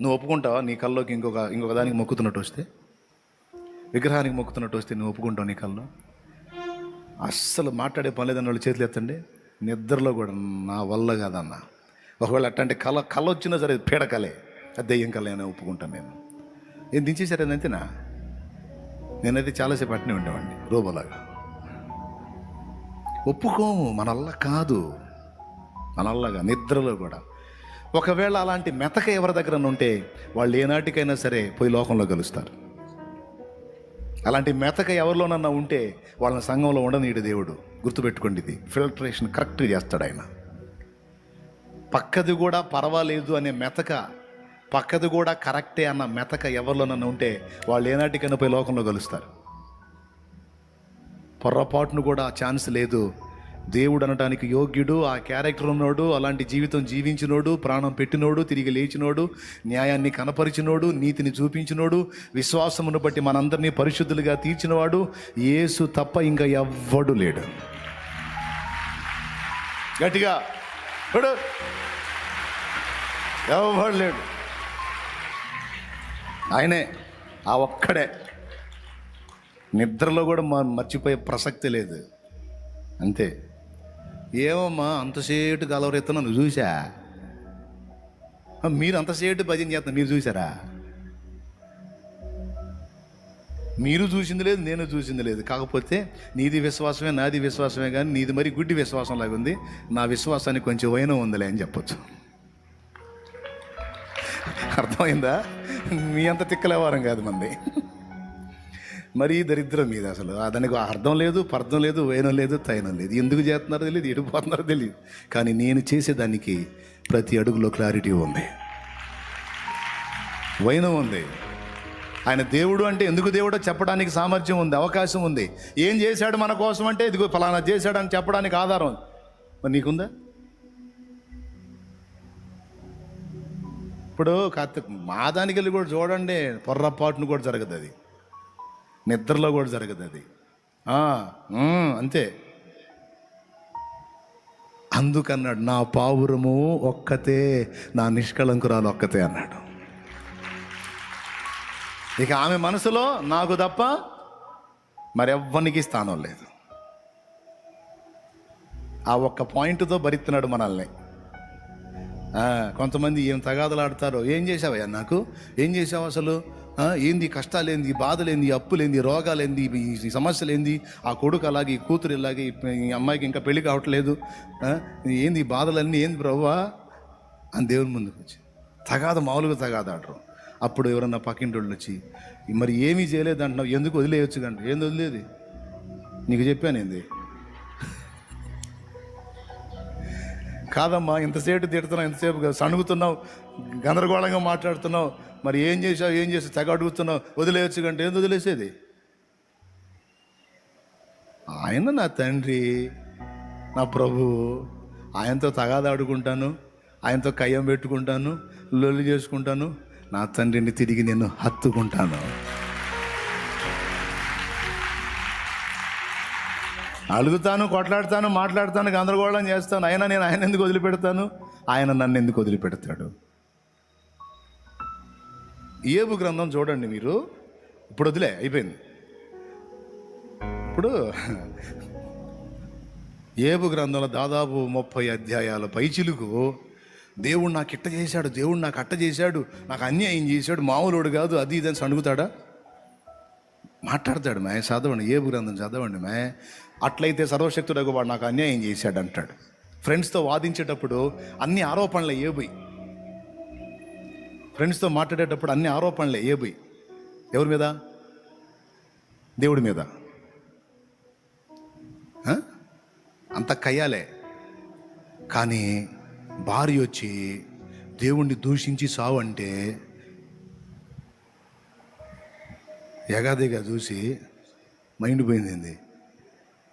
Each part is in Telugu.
నువ్వు ఒప్పుకుంటావా? నీ కల్లోకి ఇంకొక ఇంకొక దానికి మొక్కుతున్నట్టు వస్తే? విగ్రహానికి మొక్కుతున్నట్టు వస్తే నువ్వు ఒప్పుకుంటావు నీ కల్లో అస్సలు మాట్లాడే పని లేదని వాళ్ళు చేతులు ఎత్తండి. నిద్రలో కూడా నా వల్ల కాదన్న. ఒకవేళ అట్టంటే కళ కళ వచ్చినా సరే పీడకలే అది దెయ్యం కళ అని ఒప్పుకుంటాను నేను. ఏం దించేశారు అంతేనా? నేనైతే చాలాసేపు అట్నే ఉండేవాడిని రోబోలాగా. ఒప్పుకోము మనల్లా కాదు. మనల్లాగా నిద్రలో కూడా. ఒకవేళ అలాంటి మెతక ఎవరి దగ్గర ఉంటే వాళ్ళు ఏనాటికైనా సరే పోయి లోకంలో కలుస్తారు అలాంటి మెతక ఎవరిలోనన్నా ఉంటే వాళ్ళని సంఘంలో ఉండనీడు దేవుడు. గుర్తుపెట్టుకోండి ఇది. ఫిల్టరేషన్ కరెక్ట్గా చేస్తాడు ఆయన. పక్కది కూడా పర్వాలేదు అనే మెతక పక్కది కూడా కరెక్టే అన్న మెతక ఎవరిలోనన్నా ఉంటే వాళ్ళు ఏనాటికైనా పోయి లోకంలో కలుస్తారు పొర్రపాటును కూడా ఛాన్స్ లేదు. దేవుడు అనటానికి యోగ్యుడు ఆ క్యారెక్టర్ ఉన్నోడు అలాంటి జీవితం జీవించినోడు ప్రాణం పెట్టినోడు తిరిగి లేచినోడు న్యాయాన్ని కనపరిచినోడు నీతిని చూపించినోడు విశ్వాసమును బట్టి మనందరినీ పరిశుద్ధులుగా తీర్చినవాడు యేసు తప్ప ఇంకా ఎవ్వడు లేడు. గట్టిగా ఎవ్వడు లేడు. ఆయనే ఆ ఒక్కడే. నిద్రలో కూడా మర్చిపోయే ప్రసక్తి లేదు. అంతే. ఏమమ్మా అంతసేటు గలవరెత్తున్నా నువ్వు చూసా మీరు అంతసేటు భజన చేస్తున్నా మీరు చూసారా మీరు చూసింది లేదు నేను చూసింది లేదు. కాకపోతే నీది విశ్వాసమే నాది విశ్వాసమే కానీ నీది మరి గుడ్డి విశ్వాసం లాగా ఉంది. నా విశ్వాసానికి కొంచెం వైనం ఉందిలే అని చెప్పొచ్చు. అర్థమైందా? మీ అంత తిక్కలేవారం కాదు మంది. మరీ దరిద్రం మీద అసలు. దానికి అర్థం లేదు పర్థం లేదు వేయనం లేదు తైనం లేదు. ఎందుకు చేస్తున్నారో తెలియదు ఎడిపోతున్నారో తెలియదు. కానీ నేను చేసేదానికి ప్రతి అడుగులో క్లారిటీ ఉంది. వైనం ఉంది. ఆయన దేవుడు అంటే ఎందుకు దేవుడో చెప్పడానికి సామర్థ్యం ఉంది అవకాశం ఉంది. ఏం చేశాడు మన కోసం అంటే ఇదిగో ఫలానా చేశాడని చెప్పడానికి ఆధారం మరి నీకుందా? ఇప్పుడు కాస్త మాదానికి వెళ్ళి కూడా చూడండి పొర్రపాటును కూడా జరగదు అది. నిద్రలో కూడా జరగదు అది. అంతే. అందుకన్నాడు నా పావురము ఒక్కతే నా నిష్కళంకురాలు ఒక్కతే అన్నాడు. ఇక ఆమె మనసులో నాకు తప్ప మరెవ్వనికి స్థానం లేదు. ఆ ఒక్క పాయింట్తో భరిస్తున్నాడు మనల్ని. కొంతమంది ఏం తగాదలాడతారో ఏం చేసావయ్యా నాకు? ఏం చేసావు అసలు? ఏంది కష్టాలేంది బాధలేంది అప్పులేంది రోగాలేంది ఈ సమస్యలేంది? ఆ కొడుకు అలాగే ఈ కూతురు ఇలాగే ఈ- అమ్మాయికి ఇంకా పెళ్ళి కావట్లేదు. ఏంది బాధలన్నీ ఏంది ప్రభువా అని దేవుని ముందుకు వచ్చి తగాద మామూలుగా తగాద ఆడరు. అప్పుడు ఎవరన్నా పక్కింటి వాళ్ళు వచ్చి మరి ఏమీ చేయలేదు అంటున్నావు ఎందుకు వదిలేయచ్చు కంటే ఏంది వదిలేది? నీకు చెప్పాను ఏంది? కాదమ్మా ఇంతసేపు తిడుతున్నావు ఇంతసేపు సణుగుతున్నావు గందరగోళంగా మాట్లాడుతున్నావు మరి ఏం చేసావు ఏం చేసావు తెగ అడుగుతున్నావు వదిలేయచ్చు కంటే ఏంది వదిలేసేది? ఆయన నా తండ్రి నా ప్రభు ఆయనతో తగాద ఆడుకుంటాను ఆయనతో కయ్యం పెట్టుకుంటాను లొల్లి చేసుకుంటాను నా తండ్రిని తిరిగి నేను హత్తుకుంటాను. అలుగుతాను కొట్లాడతాను మాట్లాడతాను గందరగోళం చేస్తాను. అయినా నేను ఆయన ఎందుకు వదిలిపెడతాను? ఆయన నన్ను ఎందుకు వదిలిపెడతాడు? ఏబు గ్రంథం చూడండి మీరు. ఇప్పుడు వదిలే అయిపోయింది. ఇప్పుడు ఏబు గ్రంథంలో దాదాపు ముప్పై అధ్యాయాల. పైచిలుకు దేవుడు నాకు ఇట్ట చేశాడు దేవుడు నాకు అట్ట చేశాడు నాకు అన్యాయం చేశాడు మామూలుడు కాదు అది ఇది అని మాట్లాడతాడు మే చదవండి ఏ గ్రంథం చదవండి మే. అట్లయితే సర్వశక్తుడకు వాడు నాకు అన్యాయం చేశాడు అంటాడు. ఫ్రెండ్స్తో వాదించేటప్పుడు అన్ని ఆరోపణలే ఏబుయి ఫ్రెండ్స్తో మాట్లాడేటప్పుడు అన్ని ఆరోపణలే ఏబుయి ఎవరి మీద? దేవుడి మీద. అంత కయ్యాలే. కానీ భార్య వచ్చి దేవుణ్ణి దూషించి సావు అంటే ఎగాదిగా చూసి మైండ్ పోయింది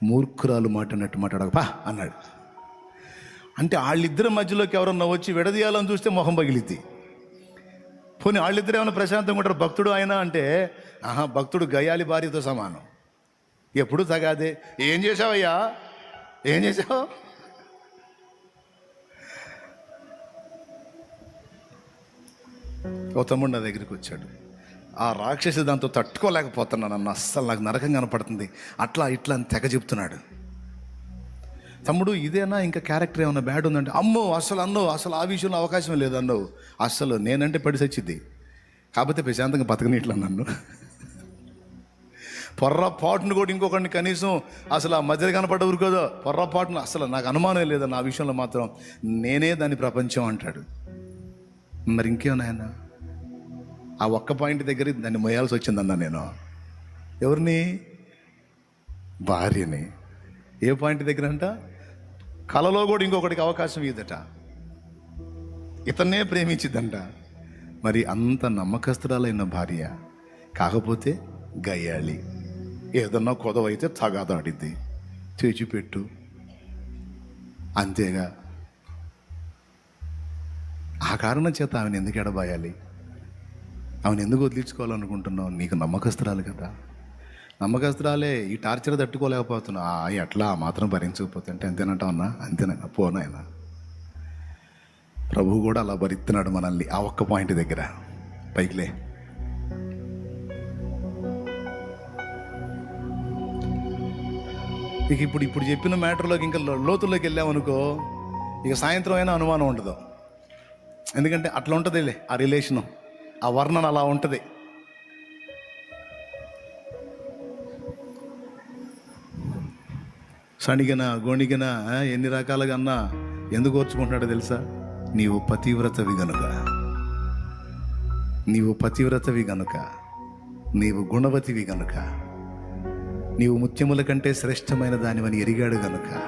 మూర్ఖురాలు మాట్లాడినట్టు మాట్లాడకపా అన్నాడు. అంటే వాళ్ళిద్దరి మధ్యలోకి ఎవరన్నా వచ్చి విడదీయాలని చూస్తే మొహం పగిలిద్ది. పోనీ వాళ్ళిద్దరు ఏమైనా ప్రశాంతంగా ఉంటారు? భక్తుడు ఆయన అంటే ఆహా భక్తుడు గయాలి భార్యతో సమానం. ఎప్పుడు తగాదే? ఏం చేసావయ్యా ఏం చేసావు ఓ తమ్ముడు నా దగ్గరికి వచ్చాడు. ఆ రాక్షసి దాంతో తట్టుకోలేకపోతున్నాను అన్న అస్సలు నాకు నరకం కనపడుతుంది. అట్లా ఇట్లా అని తెగ చెప్తున్నాడు. తమ్ముడు ఇదేనా ఇంకా క్యారెక్టర్ ఏమైనా బ్యాడ్ ఉందంటే అమ్మో అసలు అన్నో అసలు ఆ విషయంలో అవకాశం లేదు అన్నో అసలు నేనంటే పడి కాకపోతే ప్రశాంతంగా బతకని ఇట్లా నన్ను. పొర్రపాటును కూడా ఇంకొకరిని కనీసం అసలు ఆ మధ్యలో కనపడ్డ కదా. పొర్రపాటును అసలు నాకు అనుమానం లేదన్న ఆ విషయంలో మాత్రం. నేనే దాని ప్రపంచం అంటాడు. మరి ఇంకేమన్నా ఆ ఒక్క పాయింట్ దగ్గర దాన్ని మోయాల్సి వచ్చిందన్న నేను. ఎవరిని? భార్యని. ఏ పాయింట్ దగ్గర అంట కలలో కూడా ఇంకొకటికి అవకాశం ఇదట ఇతన్నే ప్రేమించిద్దంట. మరి అంత నమ్మకస్తురాలైన భార్య కాకపోతే గయ్యాళి ఏదన్నా కొదవైతే తగాదాడిద్ది. తెచ్చిపెట్టు అంతేగా. ఆ కారణం చేత ఆమెను ఎందుకు ఎడబాయాలి? ఆమెను ఎందుకు వదిలించుకోవాలనుకుంటున్నావు? నీకు నమ్మకస్తురాలు కదా. నమ్మకస్తురాలే ఈ టార్చర్ తట్టుకోలేకపోతున్నా ఎట్లా ఆ మాత్రం భరించకపోతే అంటే అంతేనంటావు అన్నా? అంతేనైనా పోనాయనా ప్రభు కూడా అలా భరిస్తున్నాడు మనల్ని ఆ ఒక్క పాయింట్ దగ్గర. పైకిలే ఇక ఇప్పుడు ఇప్పుడు చెప్పిన మ్యాటర్లోకి ఇంకా లోతుల్లోకి వెళ్ళామనుకో ఇక సాయంత్రం అయినా అనుమానం ఉండదు. ఎందుకంటే అట్లా ఉంటుందిలే ఆ రిలేషను. ఆ వర్ణన అలా ఉంటుంది. సణిగన గోణిగన ఎన్ని రకాలుగా అన్నా ఎందుకు ఓర్చుకుంటున్నాడో తెలుసా? నీవు పతివ్రతవి గనుక. నీవు పతివ్రతవి గనుక. నీవు గుణవతివి గనుక. నీవు ముత్యముల కంటే శ్రేష్టమైన దానివని ఎరిగాడు గనుక.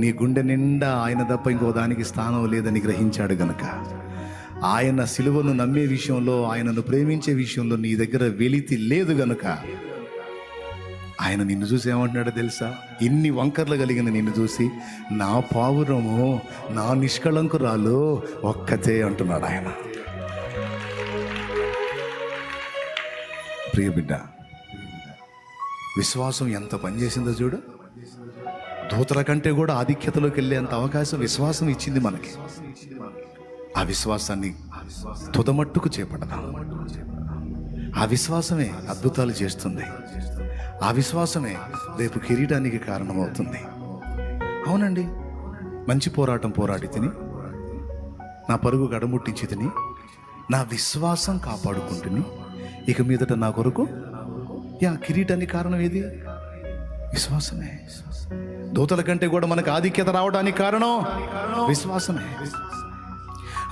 నీ గుండె నిండా ఆయన తప్ప ఇంకో దానికి స్థానం లేదని గ్రహించాడు గనుక. ఆయన సిలువను నమ్మే విషయంలో ఆయనను ప్రేమించే విషయంలో నీ దగ్గర వెలితి లేదు గనుక ఆయన నిన్ను చూసి ఏమంటున్నాడో తెలుసా? ఇన్ని వంకర్లు కలిగిన నిన్ను చూసి నా పావురము నా నిష్కళంకురాలు ఒక్కతే అంటున్నాడు ఆయన. ప్రియ బిడ్డ విశ్వాసం ఎంత పనిచేసిందో చూడు. దూతల కంటే కూడా ఆధిక్యతలోకి వెళ్ళేంత అవకాశం విశ్వాసం ఇచ్చింది మనకి. ఆ విశ్వాసాన్ని తుదమట్టుకు చేపడదాం ఆ విశ్వాసమే అద్భుతాలు చేస్తుంది. ఆ విశ్వాసమే రేపు కిరీటానికి కారణమవుతుంది. అవునండి. మంచి పోరాటం పోరాడి తిని నా పరుగు గడముట్టించి తిని నా విశ్వాసం కాపాడుకుంటుని ఇక మీదట నా కొరకు యా కిరీటానికి కారణం ఏది? విశ్వాసమే. దూతల కంటే కూడా మనకు ఆధిక్యత రావడానికి కారణం విశ్వాసమే.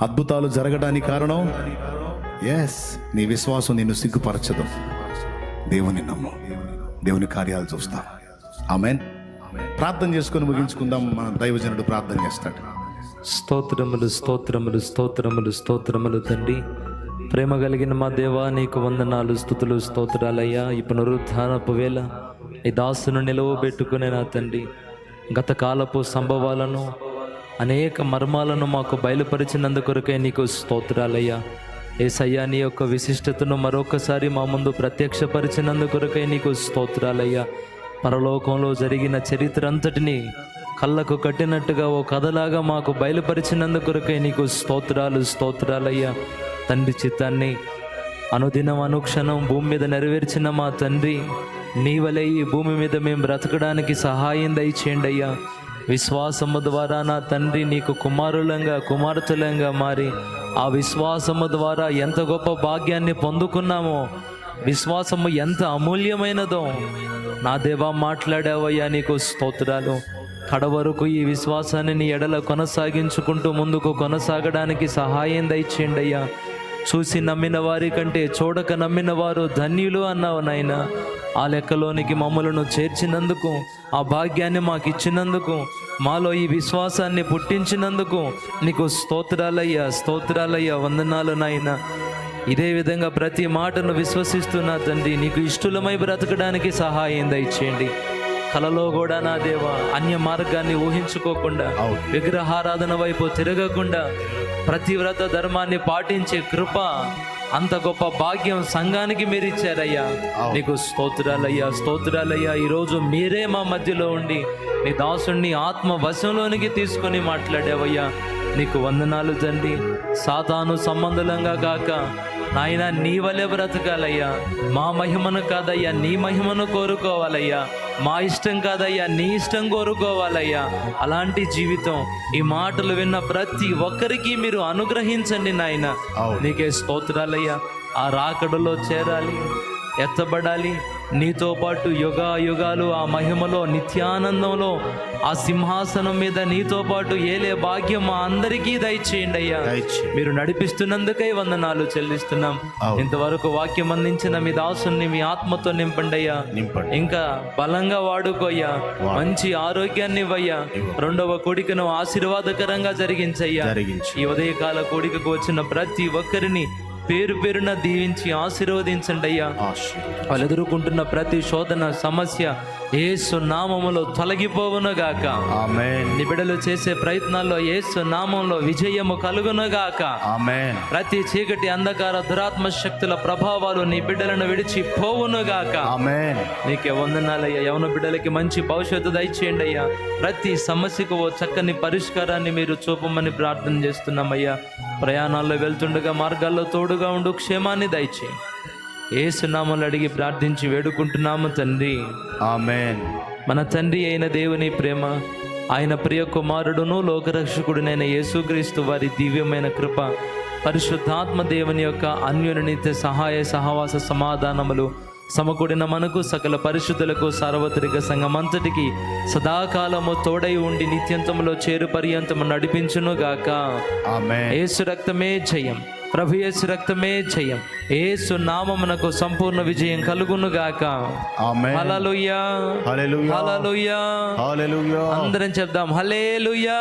అద్భుతాలు జరగడానికి కారణం? ఎస్ నీ విశ్వాసం నిన్ను సిగ్గుపరచదు. దేవుని నమ్ము. దేవుని కార్యాలు చూస్తా. ఆమెన్ ప్రార్థన చేసుకొని ముగించుకుందాం. మన దైవజనుడు ప్రార్థన చేస్తాడు. స్తోత్రములు స్తోత్రములు స్తోత్రములు స్తోత్రములు తండ్రి. ప్రేమ కలిగిన మా దేవా నీకు వందనాలు స్థుతులు స్తోత్రాలయ్యా. ఈ పునరుద్ధానపు వేళ ఈ దాసును నిలవబెట్టుకునే నా తండ్రి. గత కాలపు సంభవాలను అనేక మర్మాలను మాకు బయలుపరిచినందుకొరకే నీకు స్తోత్రాలయ్యా. ఏసయ్యా నీ యొక్క విశిష్టతను మరొకసారి మా ముందు ప్రత్యక్షపరిచినందుకొరకై నీకు స్తోత్రాలయ్యా. పరలోకంలో జరిగిన చరిత్ర అంతటిని కళ్ళకు కట్టినట్టుగా ఓ కథలాగా మాకు బయలుపరిచినందుకొరకై నీకు స్తోత్రాలు స్తోత్రాలయ్యా. తండ్రి చిత్తాన్ని అనుదినం అనుక్షణం భూమి మీద నెరవేర్చిన మా తండ్రి నీవలే ఈ భూమి మీద మేము బ్రతకడానికి సహాయం దయచేయండి అయ్యా విశ్వాసము ద్వారా నా తండ్రి నీకు కుమారులంగా కుమార్తెలంగా మారి ఆ విశ్వాసము ద్వారా ఎంత గొప్ప భాగ్యాన్ని పొందుకున్నామో విశ్వాసము ఎంత అమూల్యమైనదో నా దేవా మాట్లాడావయ్యా నీకు స్తోత్రాలు. కడవరకు ఈ విశ్వాసాన్ని నీ ఎడల కొనసాగించుకుంటూ ముందుకు కొనసాగడానికి సహాయం దయచేయండి అయ్యా చూసి నమ్మిన వారి కంటే చూడక నమ్మిన వారు ధన్యులు అన్నావు నాయన. ఆ లెక్కలోనికి మమ్మలను చేర్చినందుకు ఆ భాగ్యాన్ని మాకు ఇచ్చినందుకు మాలో ఈ విశ్వాసాన్ని పుట్టించినందుకు నీకు స్తోత్రాలయ్యా స్తోత్రాలయ్యా వందనాలు నాయన. ఇదే విధంగా ప్రతి మాటను విశ్వసిస్తున్నా తండ్రి నీకు ఇష్టలమై బ్రతకడానికి సహాయం దయచేయండి. కలలో కూడా నా దేవ అన్య మార్గాన్ని ఊహించుకోకుండా విగ్రహారాధన వైపు తిరగకుండా ప్రతివ్రత ధర్మాన్ని పాటించే కృప అంత గొప్ప భాగ్యం సంఘానికి మీరు ఇచ్చారయ్యా. నీకు స్తోత్రాలయ్యా స్తోత్రాలయ్యా. ఈరోజు మీరే మా మధ్యలో ఉండి నీ దాసుణ్ణి ఆత్మ వశంలోనికి తీసుకొని మాట్లాడావయ్యా. నీకు వందనాలు తండ్రి సాతాను సంబంధులంగా కాక నాయన నీ వలె బ్రతకాలయ్యా. మా మహిమను కాదయ్యా నీ మహిమను కోరుకోవాలయ్యా. మా ఇష్టం కాదయ్యా నీ ఇష్టం కోరుకోవాలయ్యా. అలాంటి జీవితం ఈ మాటలు విన్న ప్రతి ఒక్కరికి మీరు అనుగ్రహించండి నాయన. నీకే స్తోత్రాలయ్యా. ఆ రాకడలో చేరాలి. ఎత్తబడాలి. నీతో పాటు యుగా యుగాలు ఆ మహిమలో నిత్యానందంలో ఆ సింహాసనం మీద నీతో పాటు ఏలే భాగ్యం మా అందరికీ దయచేయండి అయ్యా. మీరు నడిపిస్తున్నందుకై వందనాలు చెల్లిస్తున్నాం. ఇంతవరకు వాక్యం అందించిన మీ దాసుని మీ ఆత్మతో నింపండి అయ్యా. ఇంకా బలంగా వాడుకోయ్యా మంచి ఆరోగ్యాన్ని ఇవ్వయ్యా. రెండవ కోడికను ఆశీర్వాదకరంగా జరిగించయ్యా. జరిగించి. ఈ ఉదయకాల కోడికకు వచ్చిన ప్రతి ఒక్కరిని పేరు పేరున దీవించి ఆశీర్వదించండి అయ్యా. ఆశీర్వదించు. వాళ్ళు ఎదుర్కొంటున్న ప్రతి శోధన సమస్య ఏసు నామములో తొలగిపోవును గాక. నీ బిడ్డలు చేసే ప్రయత్నాల్లో ఏసు నామంలో విజయము కలుగును గాక. ప్రతి చీకటి అంధకార దురాత్మ శక్తుల ప్రభావాలు నీ బిడ్డలను విడిచి పోవును గాక. నీకే వందనాలయ్యా. యవన బిడ్డలకి మంచి భవిష్యత్తు దయచేయండి అయ్యా. ప్రతి సమస్యకు ఓ చక్కని పరిష్కారాన్ని మీరు చూపమని ప్రార్థన చేస్తున్నామయ్యా. ప్రయాణాల్లో వెళ్తుండగా మార్గాల్లో తోడుగా ఉండు క్షేమాన్ని దయచేయి. ఏసునామలు అడిగి ప్రార్థించి వేడుకుంటున్నాము తండ్రి. ఆమేన్. మన తండ్రి అయిన దేవుని ప్రేమ ఆయన ప్రియ కుమారుడును లోకరక్షకుడునైన యేసుక్రీస్తు వారి దివ్యమైన కృప పరిశుద్ధాత్మ దేవుని యొక్క అన్యునిత్య సహాయ సహవాస సమాధానములు సమకూడిన మనకు సకల పరిశుద్ధులకు సార్వత్రిక సంఘమంతటికి సదాకాలము తోడై ఉండి నిత్యంతములో చేరు పర్యంతము నడిపించును గాక ఏసు రక్తమే జయం. ప్రభు యేసు రక్తమే జయం. ఏసు నామమునకు సంపూర్ణ విజయం కలుగును గాక అందరం చెప్దాం హల్లెలూయా.